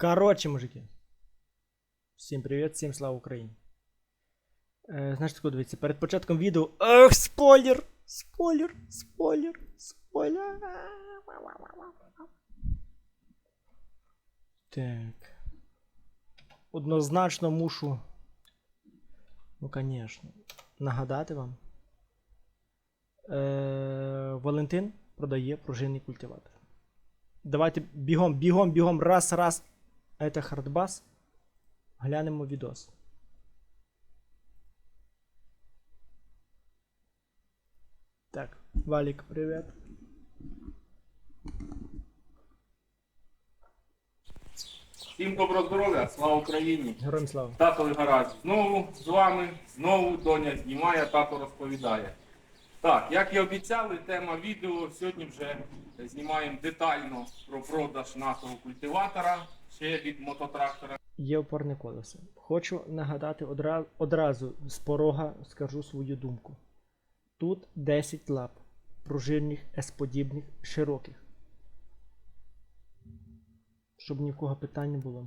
Коротше, мужики. Всім привіт, всім слава Україні. Е, знаєш, тако дивіться, перед початком відео. Ах, спойлер! Спойлер! Спойлер! Спойлер! Так. Однозначно мушу. Ну, звісно. Нагадати вам. Е, Валентин продає пружинний культиватор. Давайте бігом, бігом, бігом, раз, раз. Это хардбас. Глянемо відос. Так, Валік, привіт. Всім доброго здоров'я, слава Україні! Героям слава. Тато Гараж знову з вами, знову доня знімає, тато розповідає. Так, як і обіцяли, тема відео сьогодні вже знімаємо детально про продаж нашого культиватора, ще від мототрактора. Є опорне колесо. Хочу нагадати одра... одразу з порога скажу свою думку. Тут 10 лап пружинних, S-подібних, широких. Щоб ні в кого питань не було.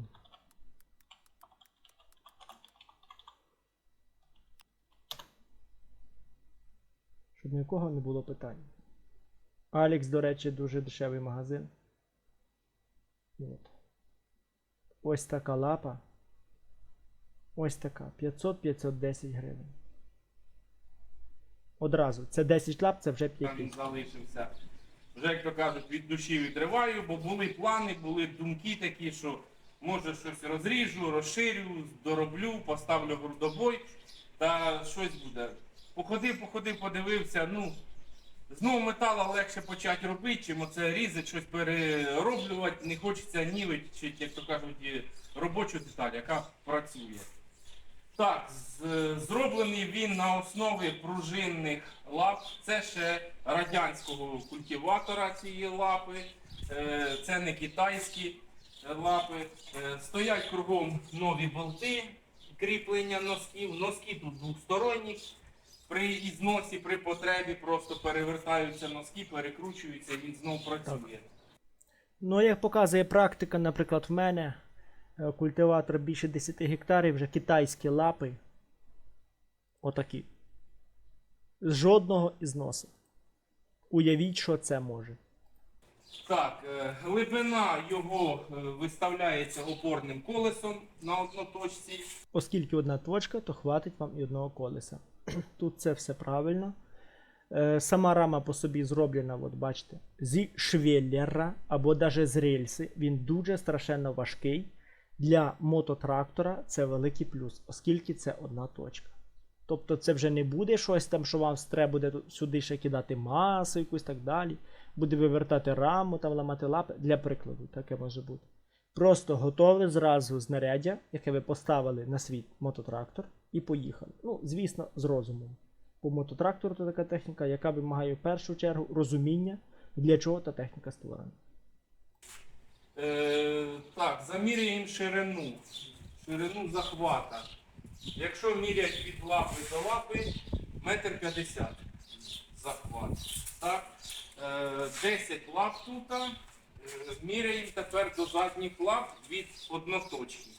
Щоб ні в кого не було питань. Алікс, до речі, дуже дешевий магазин. От. Ось така лапа. Ось така. 500-510 гривень. Одразу. Це 10 лап, це вже 5 Там він залишився. Вже, як то кажуть, від душі відриваю, бо були плани, були думки такі, що може щось розріжу, розширю, дороблю, поставлю грудобой та щось буде. Походив, походив, подивився, ну. Знову метала легше почати робити, чим оце різати, щось перероблювати. Не хочеться нівечити, як то кажуть, робочу деталь, яка працює. Так, зроблений він на основі пружинних лап. Це ще радянського культиватора цієї лапи. Е, Це не китайські лапи. Е, Стоять кругом нові болти, кріплення носків. Носки тут двосторонні. При ізносі, при потребі просто перевертаються носки, перекручуються, і він знов працює. Ну, як показує практика, наприклад, в мене е, культиватор більше 10 гектарів, вже китайські лапи. Отакі. З жодного ізносу. Уявіть, що це може. Так, е, глибина його е, виставляється опорним колесом на одноточці. Оскільки одна точка, то хватить вам і одного колеса. Тут це все правильно. Е, Сама рама по собі зроблена, от бачите, зі швеллера або навіть з рельси. Він дуже страшенно важкий. Для мототрактора це великий плюс, оскільки це одна точка. Тобто це вже не буде щось там, що вам треба буде сюди ще кидати масу якусь так далі. Буде вивертати раму, там ламати лапи. Для прикладу, таке може бути. Просто готове зразу знаряддя, яке ви поставили на свій мототрактор, і поїхали. Ну, звісно, з розумом. Бо мототрактор це така техніка, яка вимагає в першу чергу розуміння, для чого та техніка створена. Е, так, заміряємо ширину. Ширину захвата. Якщо міряти від лапи до лапи, метр п'ятдесят захват. Так, е, 10 лап тут. Е, міряємо тепер до задніх лап від одноточки.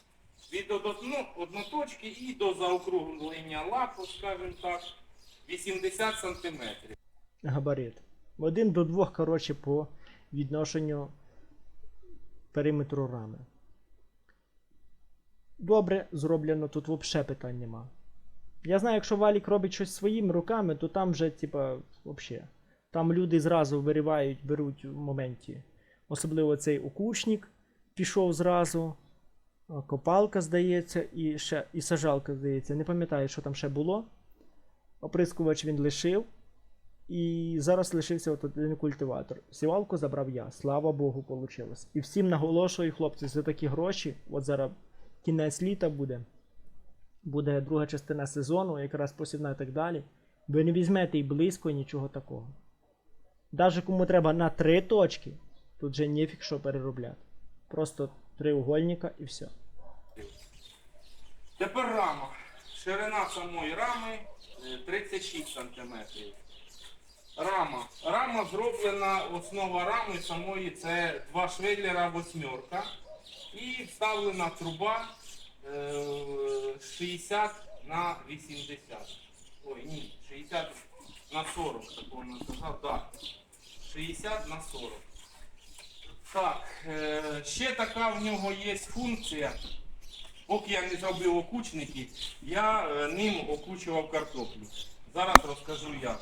Від ну, одноточки і до заокруглення лап, скажімо так, 80 сантиметрів. Габарит. Один до двох, коротше, по відношенню периметру рами. Добре зроблено, тут взагалі питань нема. Я знаю, якщо Валік робить щось своїми руками, то там вже, типа, взагалі. Там люди зразу виривають, беруть в моменті. Особливо цей окушник пішов зразу. А, Копалка, здається, і ще і сажалка, здається. Не пам'ятаю, що там ще було. Оприскувач він лишив. І зараз лишився от один культиватор. Сівалку забрав я, слава Богу, вийшло. І всім наголошую, хлопці, за такі гроші, от зараз кінець літа буде. Буде друга частина сезону, якраз посівна і так далі. Ви не візьмете і близько нічого такого. Даже кому треба на три точки, тут же нефіг що переробляти. Просто треугольника і все. Тепер рама. Ширина самої рами е, 36 см. Рама. Рама зроблена, основа рами самої це два швеллера восьмерка. і вставлена труба е, 60 на 80. Ой, ні, 60 на 40, такого не сказав, так. 60 на 40. Так, е, ще така в нього є функція. Поки я не зробив окучники, я е, ним окучував картоплю. Зараз розкажу як.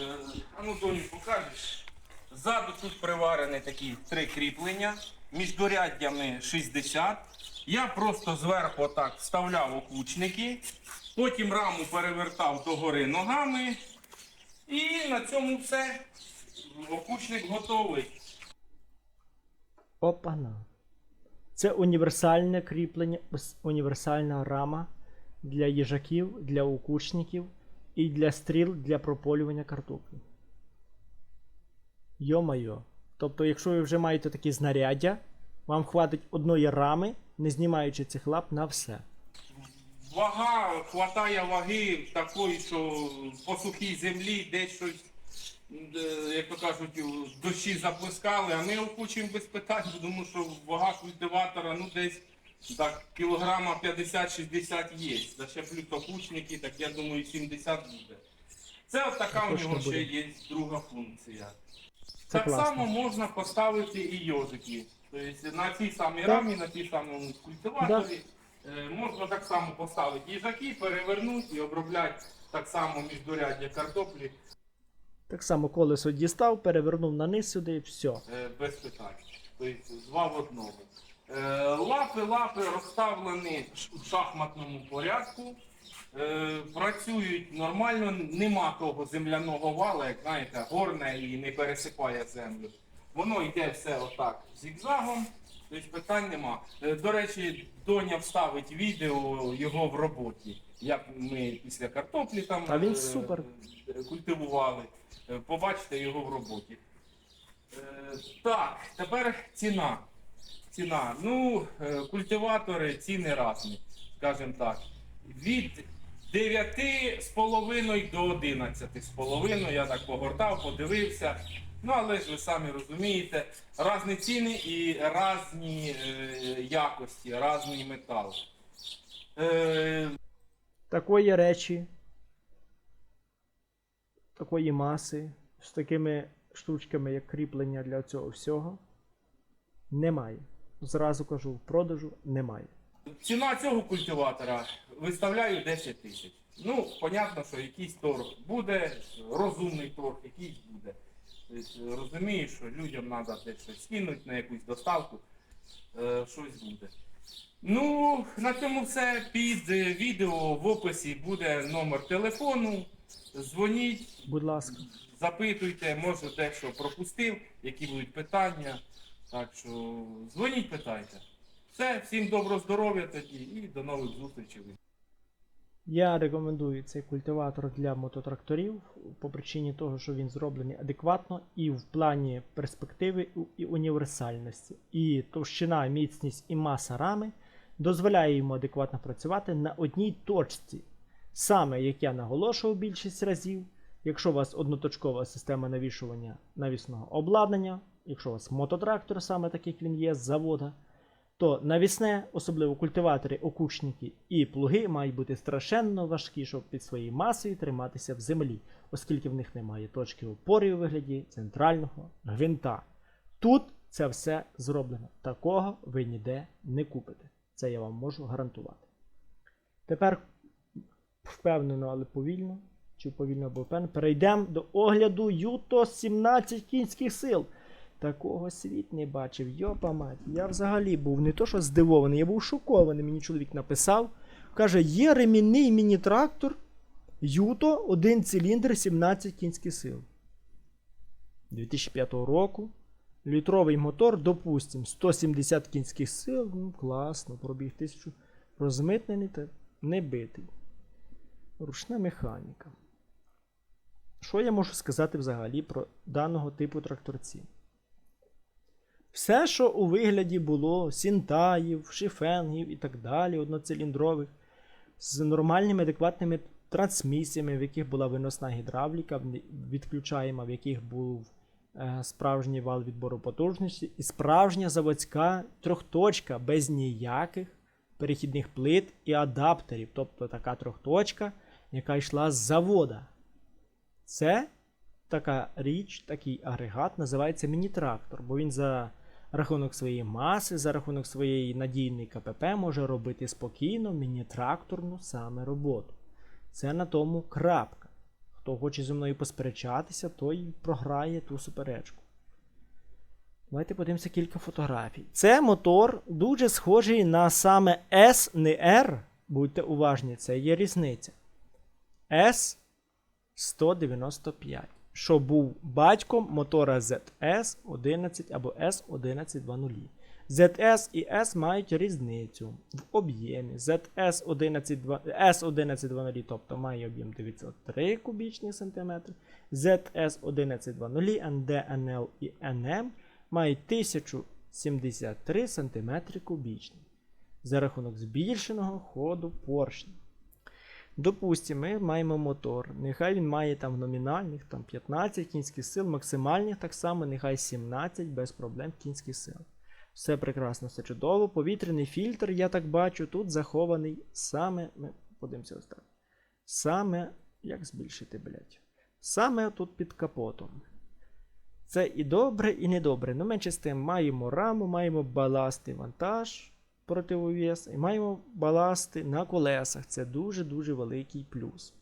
Е, а ну, доню, покажеш. Ззаду тут приварені такі три кріплення, між доряддями 60. Я просто зверху отак вставляв окучники, потім раму перевертав догори ногами. І на цьому все. Окучник готовий. Опана. Це універсальне кріплення, універсальна рама для їжаків, для укучників і для стріл для прополювання картоплі. Йо-майо. Тобто, якщо ви вже маєте такі знаряддя, вам хватить одної рами, не знімаючи цих лап на все. Вага, хватає ваги такої, що по сухій землі десь щось, як то кажуть, дощі заплескали, а ми окучимо без питань, тому що вага культиватора ну десь так, кілограма 50-60 є. Да ще плюс окучники, так я думаю 70 буде. Це от така у нього ще є друга функція. Це так класно. само можна поставити і йожики. Тобто на цій самій рамі, на цій самому культиваторі. Е, Можна так само поставити їжаки, перевернути і обробляти так само міждоряддя картоплі Так само колесо дістав, перевернув на низ сюди і все. без питань. Тобто два в одному. Е, Лапи, лапи розставлені в шахматному порядку. Е, Працюють нормально, нема того земляного вала, як знаєте, горне і не пересипає землю. Воно йде все отак зігзагом, тобто питань нема. Е, До речі, Доня вставить відео його в роботі, як ми після картоплі там Та він е, супер. культивували. Е, Побачите його в роботі. Так, тепер ціна. Ціна. Ну, культиватори ціни разні, скажімо так. Від 9,5 до 11,5 я так погортав, подивився. Ну, але ж ви самі розумієте, різні ціни і різні е, якості, різний метал. Е, Такої речі, такої маси, з такими штучками, як кріплення для цього всього, немає. Зразу кажу, в продажу немає. Ціна цього культиватора виставляю 10 тисяч. Ну, понятно, що якийсь торг буде, розумний торг, буде. Тобто, розумію, що людям треба десь щось скинути на якусь доставку, е, щось буде. Ну, на цьому все. Під е, відео в описі буде номер телефону. Дзвоніть, Будь ласка. запитуйте, може дещо пропустив, які будуть питання. Так що дзвоніть, питайте. Все, всім доброго здоров'я тоді і до нових зустрічей. Я рекомендую цей культиватор для мототракторів по причині того, що він зроблений адекватно і в плані перспективи і універсальності. І товщина, міцність і маса рами дозволяє йому адекватно працювати на одній точці. Саме як я наголошував більшість разів, якщо у вас одноточкова система навішування навісного обладнання, якщо у вас мототрактор, саме так як він є з завода, то навісне, особливо культиватори, окучники і плуги мають бути страшенно важкі, щоб під своєю масою триматися в землі, оскільки в них немає точки опори у вигляді центрального гвинта. Тут це все зроблено. Такого ви ніде не купите. Це я вам можу гарантувати. Тепер впевнено, але повільно, чи повільно або впевнено, перейдемо до огляду Юто 17 кінських сил. Такого світ не бачив. Йопа мать. Я взагалі був не то, що здивований, я був шокований. Мені чоловік написав. Каже, є ремінний міні-трактор Юто, один циліндр, 17 кінських сил. 2005 року. Літровий мотор, допустим, 170 кінських сил. Ну, класно, пробіг тисячу. Розмитнений та не. Ручна механіка. Що я можу сказати взагалі про даного типу тракторців? Все, що у вигляді було сінтаїв, шифенгів і так далі, одноциліндрових, з нормальними адекватними трансмісіями, в яких була виносна гідравліка, в- відключаєма, в яких був е, справжній вал відбору потужності і справжня заводська трьохточка без ніяких перехідних плит і адаптерів. Тобто така трьохточка, яка йшла з завода. Це така річ, такий агрегат називається міні-трактор, бо він за рахунок своєї маси, за рахунок своєї надійної КПП може робити спокійно міні-тракторну саме роботу. Це на тому крапка. Хто хоче зі мною посперечатися, той програє ту суперечку. Давайте подивимося кілька фотографій. Це мотор дуже схожий на саме S, не R. Будьте уважні, це є різниця. S195, що був батьком мотора ZS11 або S1120. ZS і S мають різницю в об'ємі. ZS11 S1120, тобто має об'єм 903 кубічні сантиметри. ZS1120 ND, NL і NM мають 1073 сантиметри кубічні за рахунок збільшеного ходу поршня. Допустимо, ми маємо мотор. Нехай він має там номінальних там, 15 кінських сил, максимальних так само, нехай 17 без проблем кінських сил. Все прекрасно, все чудово. Повітряний фільтр, я так бачу, тут захований саме. Ми подивимося ось так. Саме. Як збільшити, блядь? Саме тут під капотом. Це і добре, і недобре. Ну, менше з тим, маємо раму, маємо баласт вантаж противовес, і маємо баласти на колесах. Це дуже-дуже великий плюс.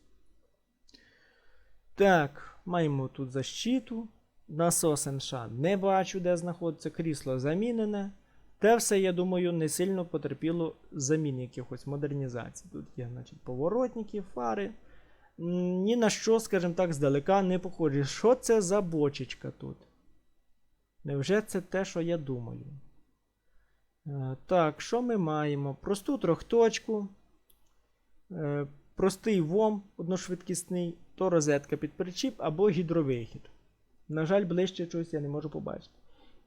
Так, маємо тут защиту. Насос НШ не бачу, де знаходиться крісло замінене. Те все, я думаю, не сильно потерпіло замін якихось модернізацій. Тут є, значить, поворотники, фари. Ні на що, скажімо так, здалека не похоже. Що це за бочечка тут? Невже це те, що я думаю? Е, Так, що ми маємо? Просту трьохточку, е, простий ВОМ одношвидкісний, то розетка під причіп або гідровихід. На жаль, ближче чогось я не можу побачити.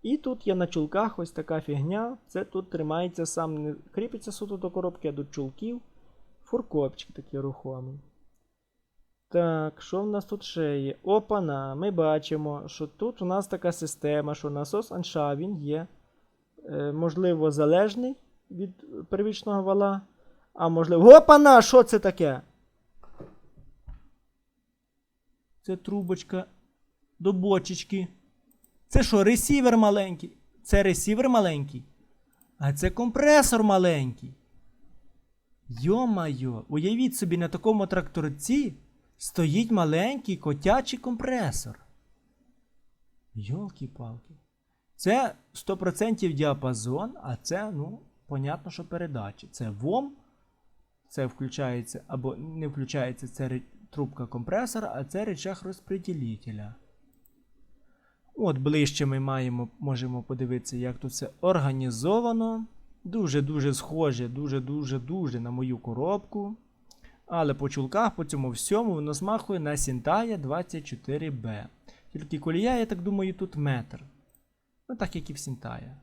І тут є на чулках ось така фігня. Це тут тримається сам, не кріпиться суто до коробки, а до чулків. Фуркопчик такий рухомий. Так, що в нас тут ще є? Опана, ми бачимо, що тут у нас така система, що насос анша є, можливо, залежний від первічного вала. А можливо. Опана! Що це таке? Це трубочка до бочечки. Це що, ресівер маленький? Це ресівер маленький. А це компресор маленький. Йо-майо, уявіть собі, на такому тракторці стоїть маленький котячий компресор. Йолки-палки. Це 100% діапазон, а це, ну, понятно, що передачі. Це ВОМ, це включається або не включається це трубка компресора, а це речах розпреділителя. От ближче ми маємо, можемо подивитися, як тут все організовано. Дуже-дуже схоже, дуже-дуже-дуже на мою коробку. Але по чулках, по цьому всьому, воно змахує на Сінтая 24B. Тільки колія, я так думаю, тут метр. Ну, так як і в Сінтая.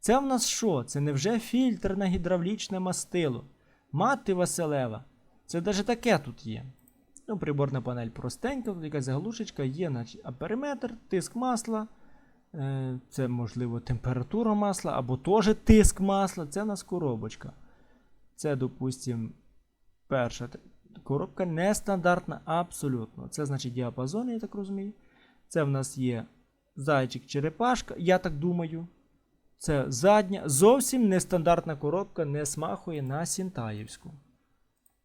Це в нас що? Це невже фільтр на гідравлічне мастило? Мати Василева. Це навіть таке тут є. Ну, приборна панель простенька, тут якась заглушечка, є значить, апериметр, тиск масла. Е, Це, можливо, температура масла, або теж тиск масла. Це у нас коробочка. Це, допустимо, перша коробка нестандартна абсолютно. Це значить діапазон, я так розумію. Це в нас є зайчик-черепашка, я так думаю. Це задня. Зовсім нестандартна коробка, не смахує на Сінтаївську.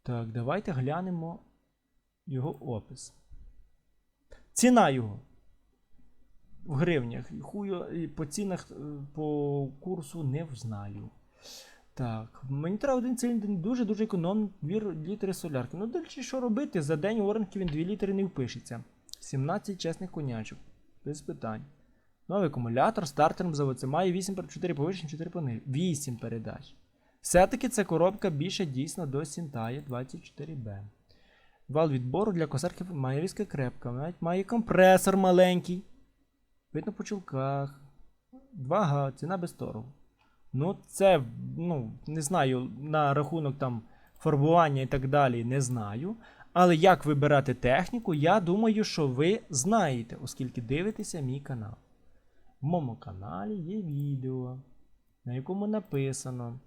Так, давайте глянемо його опис. Ціна його. В гривнях. Хую по цінах, е, по курсу не знаю. Так, мені треба один циліндр дуже-дуже економний 2 літри солярки. Ну, далі що робити? За день у він 2 літри не впишеться. 17 чесних конячок. Без питань. Новий акумулятор, стартером заводиться. Має 8 4 повищень, 4 панелі. 8 передач. Все-таки ця коробка більше дійсно до Сінтає 24B. Вал відбору для косарки має різка крепка. Навіть має компресор маленький. Видно по чулках. 2Г, ціна без торгу. Ну, це, ну, не знаю, на рахунок там фарбування і так далі, не знаю. Але як вибирати техніку, я думаю, що ви знаєте, оскільки дивитеся мій канал. В моєму каналі є відео, на якому написано.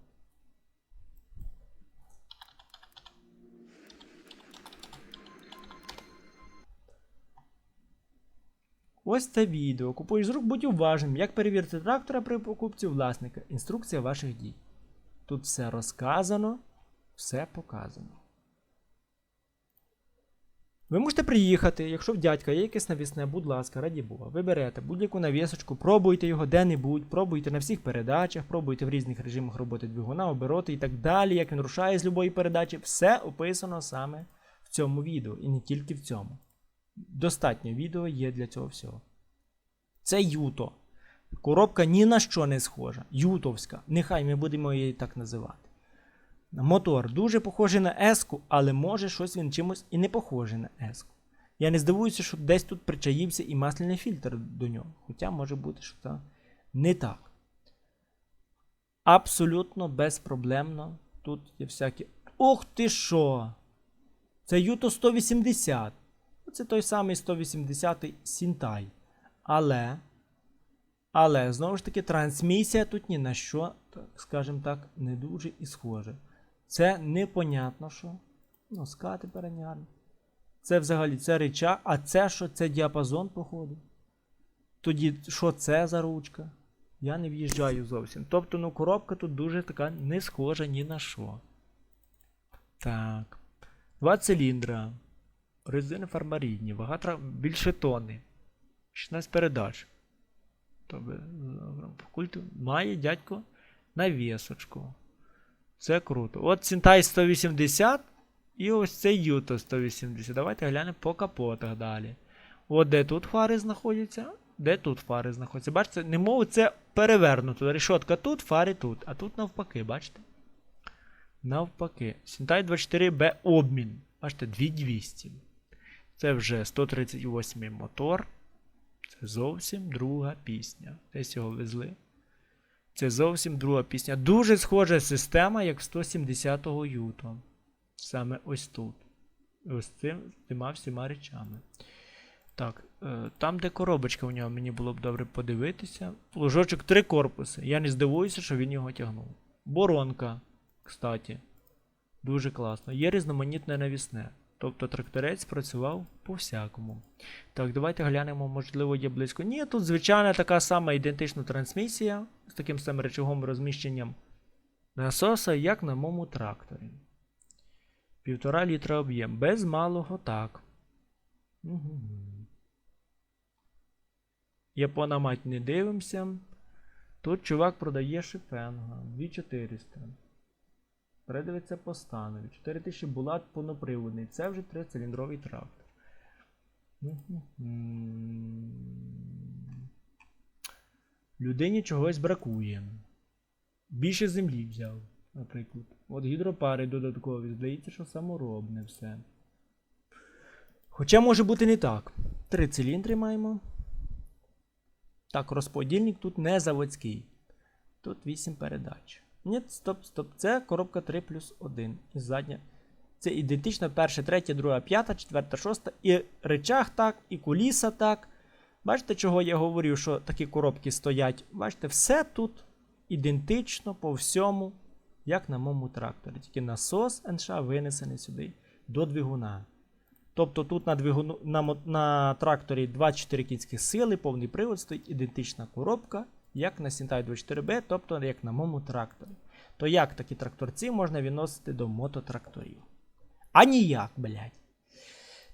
Ось це відео. Купуєш з рук, будь уважним, як перевірити трактора при покупці власника. Інструкція ваших дій. Тут все розказано, все показано. Ви можете приїхати, якщо в дядька є якесь навісне, будь ласка, раді Бога, ви берете будь-яку навісочку, пробуйте його де-небудь, пробуйте на всіх передачах, пробуйте в різних режимах роботи двигуна, обороти і так далі, як він рушає з любої передачі. Все описано саме в цьому відео, і не тільки в цьому. Достатньо відео є для цього всього. Це Юто. Коробка ні на що не схожа. Ютовська. Нехай ми будемо її так називати. Мотор дуже похожий на еску, але може щось він чимось і не похожий на еску. Я не здивуюся, що десь тут причаївся і масляний фільтр до нього. Хоча може бути, що це не так. Абсолютно безпроблемно. Тут є всякі. Ох ти що! Це Юто 180. Це той самий 180 Сінтай. Але. Але, знову ж таки, трансмісія тут ні на що, скажімо так, не дуже і схоже. Це непонятно що. Ну, скати переняли. Це взагалі це реча, а це що? Це діапазон, походу. Тоді, що це за ручка? Я не в'їжджаю зовсім. Тобто, ну, коробка тут дуже така не схожа ні на що. Так. Два циліндра. Резини фармарідні. Вага більше тонни. 16 передач. Тобто, е, має дядько навісочку. Це круто. От Сінтай 180 і ось цей Юто 180. Давайте глянемо по капотах далі. От де тут фари знаходяться, де тут фари знаходяться. Бачите, немов це перевернуто. Решотка тут, фари тут. А тут навпаки, бачите? Навпаки. Сінтай 24B обмін. Бачите, 2200. Це вже 138 мотор. Це зовсім друга пісня. Десь його везли. Це зовсім друга пісня. Дуже схожа система, як 170-го Юто. Саме ось тут. Ось цим цими всіма речами. Так, е, там, де коробочка у нього, мені було б добре подивитися. Плужочок три корпуси. Я не здивуюся, що він його тягнув. Боронка, кстати. Дуже класно. Є різноманітне навісне. Тобто тракторець працював по-всякому. Так, давайте глянемо, можливо, є близько. Ні, тут звичайна така сама ідентична трансмісія з таким самим речовим розміщенням насоса, як на моєму тракторі. Півтора літра об'єм. Без малого так. Угу. Япона мать не дивимося. Тут чувак продає шипенга. 2400. Передивиться по станові. 4000 булат повноприводний. Це вже трициліндровий трактор. Людині чогось бракує. Більше землі взяв, наприклад. От гідропари додаткові. Здається, що саморобне все. Хоча може бути не так. Три циліндри маємо. Так, розподільник тут не заводський. Тут 8 передач. Ні, стоп, стоп. Це коробка 3 плюс 1. І задня. Це ідентично перша, третя, друга, п'ята, четверта, шоста. І речах так, і куліса так. Бачите, чого я говорю, що такі коробки стоять. Бачите, все тут ідентично по всьому, як на моєму тракторі. Тільки насос НШ винесений сюди до двигуна. Тобто тут на двигуну, на, на тракторі 24 кінських сили, повний привод, стоїть ідентична коробка, як на Сінтай 24B, тобто як на моєму тракторі. То як такі тракторці можна відносити до мототракторів? А ніяк, блядь.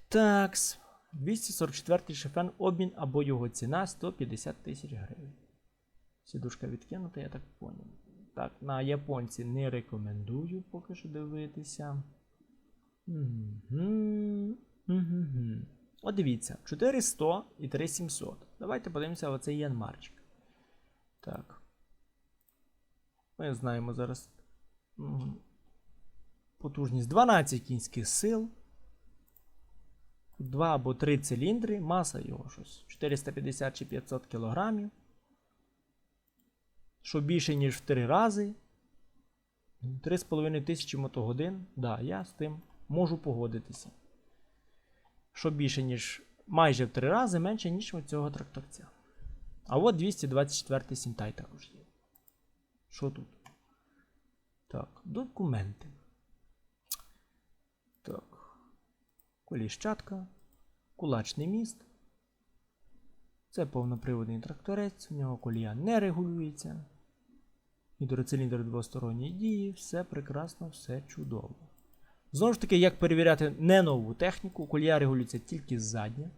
Такс. 244 шифен обмін або його ціна 150 тисяч гривень. Сідушка відкинута, я так поняв. Так, на японці не рекомендую поки що дивитися. Мгм. От дивіться, 4100 і 3700. Давайте подивимося оцей янмарчик. Так. Ми знаємо зараз. Потужність 12 кінських сил. 2 або 3 циліндри, маса його щось 450 чи 500 кг. Що більше, ніж в 3 рази. 3,5 тисячі мотогодин. Да, я з тим можу погодитися. що більше, ніж майже в три рази менше, ніж у цього тракторця. А от 224 Сінтай також є. Що тут? Так, документи. Так. Коліщатка. Кулачний міст. Це повноприводний тракторець, у нього колія не регулюється. Гідроциліндр двосторонньої дії, все прекрасно, все чудово. Знову ж таки, як перевіряти не нову техніку, колія регулюється тільки ззадня.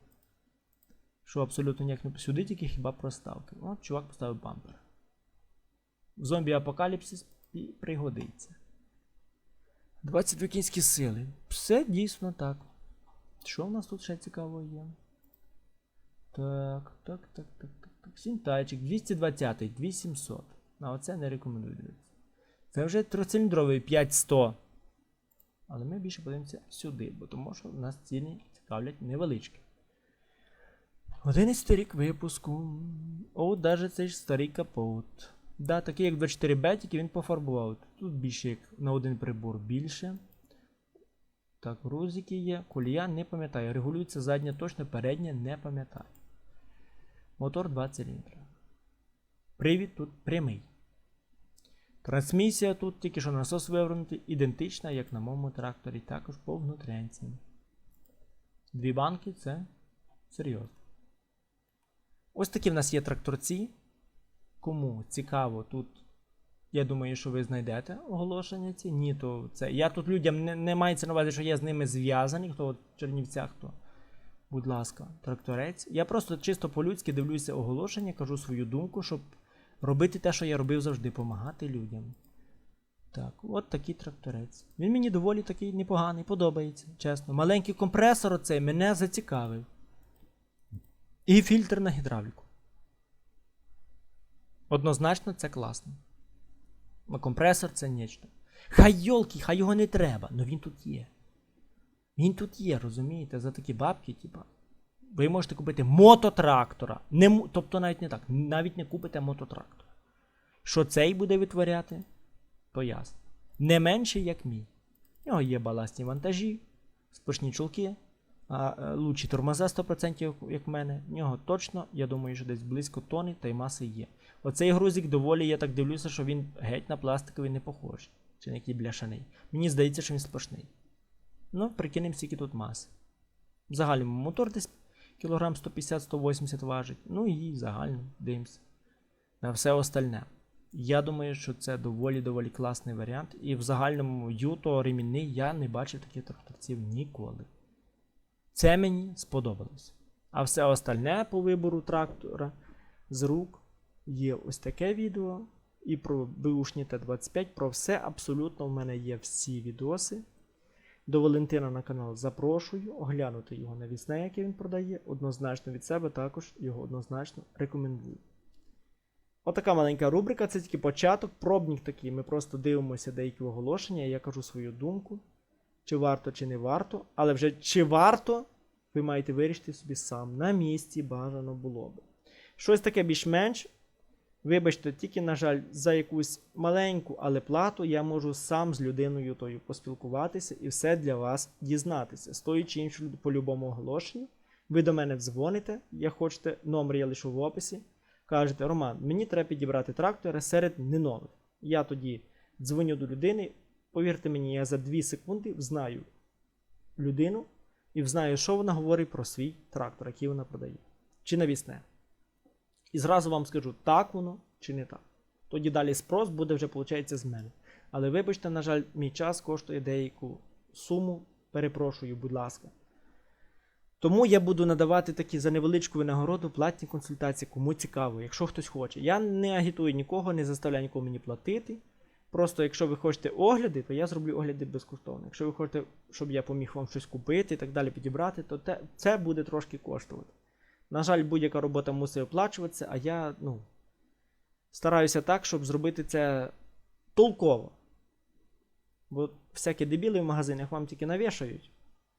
Що абсолютно ніяк не сюди, тільки хіба проставки. От чувак поставив бампер. Зомбі апокаліпсис і пригодиться. 22 кінські сили. Все дійсно так. Що в нас тут ще цікавого є? Так, так, так, так, так, так. Сінтайчик 220, 2700. На оце не рекомендую дивитися. Це вже трициліндровий 5100. Але ми більше подивимося сюди, бо тому що в нас ціни цікавлять невеличкі. 11 рік випуску. О, даже цей ж старий капот. Да, такий як 24 б тільки він пофарбував. Тут більше як на один прибор більше. Так, грузики є. Колія не пам'ятаю. Регулюється задня точно, передня не пам'ятаю. Мотор 2 циліндри. Привід тут прямий. Трансмісія тут тільки що насос вивернутий, ідентична, як на моєму тракторі, також по внутрянці. Дві банки це серйозно. Ось такі в нас є тракторці. Кому цікаво, тут я думаю, що ви знайдете оголошення ці. Ні, то це. Я тут людям не, не мається на увазі, що я з ними зв'язаний, хто в Чернівцях, хто. Будь ласка, тракторець. Я просто чисто по-людськи дивлюся оголошення, кажу свою думку, щоб робити те, що я робив завжди, допомагати людям. Так, от такий тракторець. Він мені доволі такий непоганий, подобається, чесно. Маленький компресор оцей мене зацікавив. І фільтр на гідравліку. Однозначно, це класно. А компресор це нічто. Хай йолки, хай його не треба, але він тут є. Він тут є, розумієте, за такі бабки, типа. Ви можете купити мототрактора. Не, тобто навіть не так. Навіть не купите мототрактора. Що цей буде витворяти, то ясно. Не менше, як мій. В нього є баластні вантажі, сплошні чулки, а е, лучі тормоза 100%, як- в мене. В нього точно, я думаю, що десь близько тони та й маси є. Оцей грузик доволі, я так дивлюся, що він геть на пластиковий не похожий. Чи на який бляшаний. Мені здається, що він сплошний. Ну, прикинемо, скільки тут маси. В загальному мотор десь кілограм 150-180 важить. Ну і загально дивимося. На все остальне. Я думаю, що це доволі-доволі класний варіант. І в загальному юто ремінний я не бачив таких тракторців ніколи. Це мені сподобалось. А все остальне по вибору трактора з рук є ось таке відео. І про бушні Т-25. Про все абсолютно в мене є всі відоси. До Валентина на канал запрошую оглянути його навісне, яке він продає. Однозначно від себе також його однозначно рекомендую. Отака маленька рубрика, це тільки початок, пробник такий. Ми просто дивимося деякі оголошення, я кажу свою думку, чи варто, чи не варто. Але вже чи варто, ви маєте вирішити собі сам. На місці бажано було би. Щось таке більш-менш. Вибачте, тільки, на жаль, за якусь маленьку, але плату я можу сам з людиною тою поспілкуватися і все для вас дізнатися. З тої чи іншої по любому оголошенню. Ви до мене дзвоните, я хочете, номер я лишу в описі. Кажете, Роман, мені треба підібрати трактори серед ненових. Я тоді дзвоню до людини. Повірте мені, я за 2 секунди знаю людину і знаю, що вона говорить про свій трактор, який вона продає. Чи навісне. І зразу вам скажу, так воно чи не так. Тоді далі спрос буде вже, виходить, з мене. Але вибачте, на жаль, мій час коштує деяку суму. Перепрошую, будь ласка. Тому я буду надавати такі за невеличку винагороду платні консультації, кому цікаво, якщо хтось хоче. Я не агітую нікого, не заставляю нікого мені платити. Просто якщо ви хочете огляди, то я зроблю огляди безкоштовно. Якщо ви хочете, щоб я поміг вам щось купити і так далі підібрати, то те, це буде трошки коштувати. На жаль, будь-яка робота мусить оплачуватися, а я ну, стараюся так, щоб зробити це толково. Бо всякі дебіли в магазинах вам тільки навішають,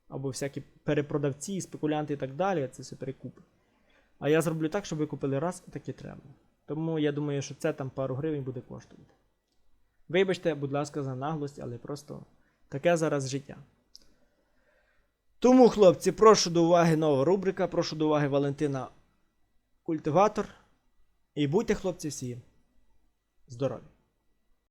або всякі перепродавці, спекулянти і так далі, це все перекупи. А я зроблю так, щоб ви купили раз так і треба. Тому я думаю, що це там пару гривень буде коштувати. Вибачте, будь ласка, за наглость, але просто таке зараз життя. Тому, хлопці, прошу до уваги нова рубрика, прошу до уваги Валентина Культиватор. І будьте, хлопці, всі здорові!